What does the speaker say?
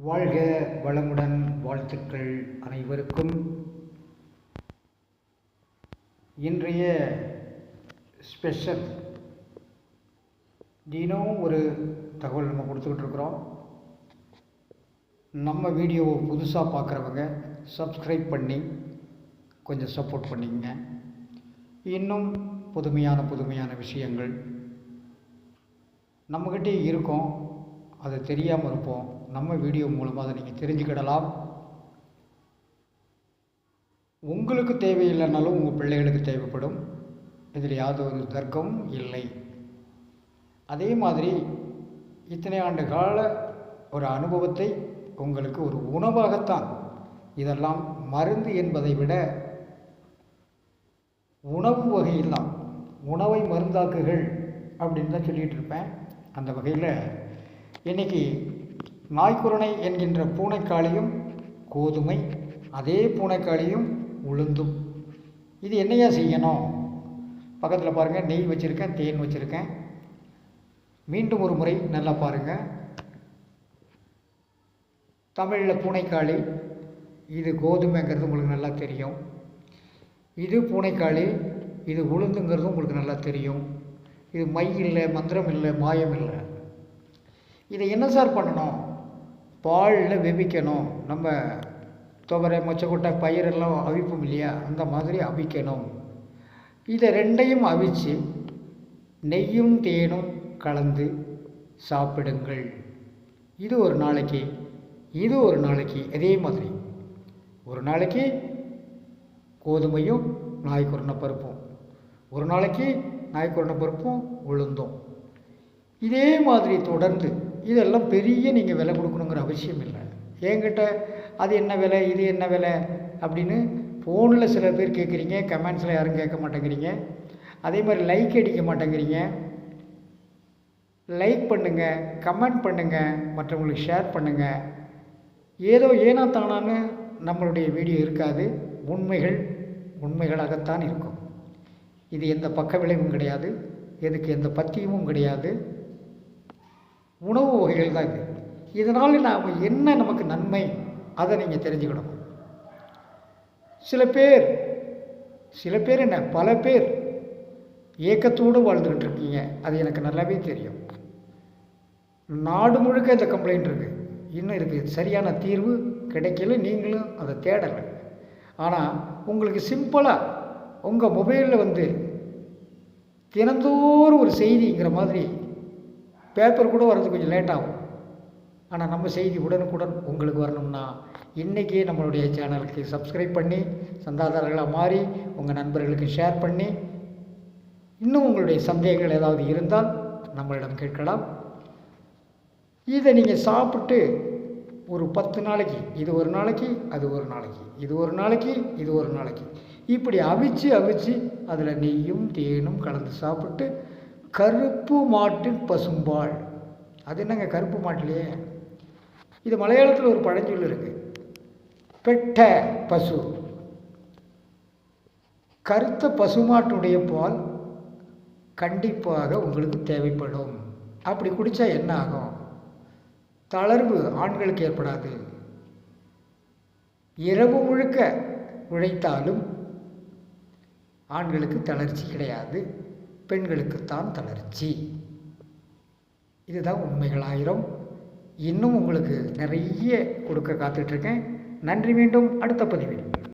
வாழ்க வளமுடன் வாழ்த்துக்கள் அனைவருக்கும். இன்றைய ஸ்பெஷல் தினம் ஒரு தகவல் நம்ம கொடுத்துக்கிட்டு இருக்கிறோம். நம்ம வீடியோவை புதுசாக பார்க்குறவங்க சப்ஸ்கிரைப் பண்ணி கொஞ்சம் சப்போர்ட் பண்ணிக்கங்க. இன்னும் புதுமையான புதுமையான விஷயங்கள் நம்மக்கிட்டே இருக்கோம். அது தெரியாமல் இருப்போம். நம்ம வீடியோ மூலமாக அதை நீங்கள் தெரிஞ்சுக்கிடலாம். உங்களுக்கு தேவையில்லைனாலும் உங்கள் பிள்ளைகளுக்கு தேவைப்படும். இதில் யாதொரு தர்க்கமும் இல்லை. அதே மாதிரி இத்தனை ஆண்டு கால ஒரு அனுபவத்தை உங்களுக்கு ஒரு உணவாகத்தான். இதெல்லாம் மருந்து என்பதை விட உணவு வகையில்தான் உணவை மருந்தாக்குகள் அப்படின்னு தான் சொல்லிகிட்டு இருப்பேன். அந்த வகையில் இன்றைக்கி நாய்க்குரணை என்கின்ற பூனைக்காளியும் கோதுமை அதே பூனைக்காளியும் உளுந்தும். இது என்னையா செய்யணும்? பக்கத்தில் பாருங்கள் நெய் வச்சுருக்கேன் தேன் வச்சுருக்கேன். மீண்டும் ஒரு முறை நல்லா பாருங்கள் தமிழில் பூனைக்காளி இது கோதுமைங்கிறது உங்களுக்கு நல்லா தெரியும். இது பூனைக்காளி இது உளுந்துங்கிறது உங்களுக்கு நல்லா தெரியும். இது மை இல்லை மந்திரம் இல்லை மாயம் இல்லை. இதை என்ன சார் பண்ணணும்? பாலில் வெவிக்கணும். நம்ம துவரை மொச்சக்கொட்டை பயிரெல்லாம் அவிப்போம் இல்லையா? அந்த மாதிரி அவிக்கணும். இதை ரெண்டையும் அவிச்சு நெய்யும் தேனும் கலந்து சாப்பிடுங்கள். இது ஒரு நாளைக்கு இது ஒரு நாளைக்கு அதே மாதிரி. ஒரு நாளைக்கு கோதுமையும் நாய்க்குருணை பருப்பும். ஒரு நாளைக்கு நாய்க்குருணை பருப்பும் உளுந்தும். இதே மாதிரி தொடர்ந்து இதெல்லாம் பெரிய நீங்கள் விலை கொடுக்கணுங்கிற அவசியம் இல்லை. என்கிட்ட அது என்ன விலை இது என்ன விலை அப்படின்னு ஃபோனில் சில பேர் கேட்குறீங்க கமெண்ட்ஸில் யாரும் கேட்க மாட்டேங்கிறீங்க. அதே மாதிரி லைக் அடிக்க மாட்டேங்கிறீங்க. லைக் பண்ணுங்கள் கமெண்ட் பண்ணுங்கள் மற்றவங்களுக்கு ஷேர் பண்ணுங்கள் ஏதோ ஏனா தானான்னு நம்மளுடைய வீடியோ இருக்காது. உண்மைகள் உண்மைகளாகத்தான் இருக்கும். இது எந்த பக்க விளைவும் கிடையாது. எதுக்கு எந்த பத்தியமும் கிடையாது. உணவு வகைகள் தான் இது. இதனால் நாம் என்ன நமக்கு நன்மை அதை நீங்கள் தெரிஞ்சுக்கணும். சில பேர் சில பேர் என்ன பல பேர் ஏக்கத்தோடு வாழ்ந்துக்கிட்டு இருக்கீங்க. அது எனக்கு நல்லாவே தெரியும். நாடு முழுக்க இந்த கம்ப்ளைண்ட் இருக்குது இன்னும் இருக்குது சரியான தீர்வு கிடைக்கல நீங்களும் அதை தேடலை. ஆனால் உங்களுக்கு சிம்பிளாக உங்கள் மொபைலில் வந்து தினந்தோறும் ஒரு செய்திங்கிற மாதிரி பேப்பர் கூட வர்றது கொஞ்சம் லேட் ஆகும். ஆனால் நம்ம செய்தி உடனுக்குடன் உங்களுக்கு வரணும்னா இன்றைக்கி நம்மளுடைய சேனலுக்கு சப்ஸ்கிரைப் பண்ணி சந்தாதாரர்களாக மாறி உங்கள் நண்பர்களுக்கு ஷேர் பண்ணி இன்னும் உங்களுடைய சந்தேகங்கள் ஏதாவது இருந்தால் நம்மளிடம் கேட்கலாம். இதை நீங்கள் சாப்பிட்டு ஒரு பத்து நாளைக்கு இது ஒரு நாளைக்கு அது ஒரு நாளைக்கு இது ஒரு நாளைக்கு இது ஒரு நாளைக்கு. இப்படி அவிச்சு அவிச்சு அதில் நெய்யும் தேனும் கலந்து சாப்பிட்டு கருப்பு மாட்டின் பசும்பால். அது என்னங்க கருப்பு மாட்டிலே? இது மலையாளத்தில் ஒரு பழஞ்சொல் இருக்குது பெட்ட பசு. கருத்த பசுமாட்டுடைய பால் கண்டிப்பாக உங்களுக்கு தேவைப்படும். அப்படி குடித்தா என்ன ஆகும்? தளர்வு ஆண்களுக்கு ஏற்படாது. இரவு முழுக்க உழைத்தாலும் ஆண்களுக்கு தளர்ச்சி கிடையாது. பெண்களுக்குத்தான் தளர்ச்சி. இதுதான் உண்மைகளாயிரம் இன்னும் உங்களுக்கு நிறைய கொடுக்க காத்துட்ருக்கேன் நன்றி மீண்டும் அடுத்த பதிவில்.